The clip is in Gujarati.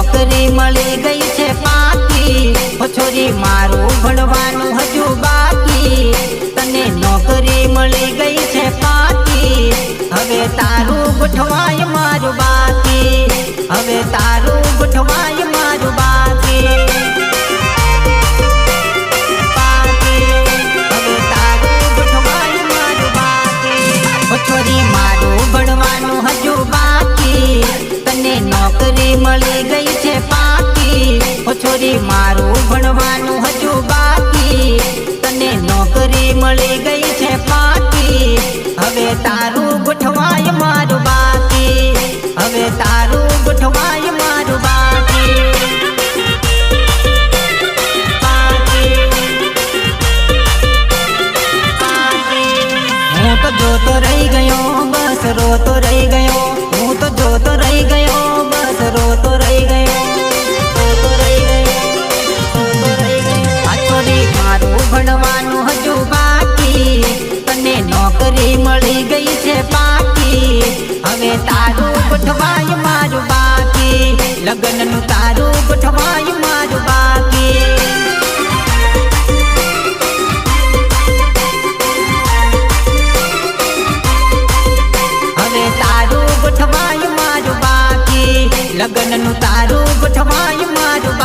નોકરી મળી ગઈ છે પાકી. છોરી મારું ભણવાનું હજુ બાકી. તને નોકરી મળી ગઈ છે પાકી. હવે તારું ગોઠવાય મળી ગઈ છે પાકી. ઓ છોરી, મારું ભણવાનું હજુ બાકી. તને નોકરી મળી ગઈ છે પાકી. હવે તારું ગોઠવાય મારું બાકી. હવે તારું ગોઠવાય મારું બાકી. તો રહી ગયો, બસ રોતો રહી લગ્નનું તારું ગોઠવાય મારું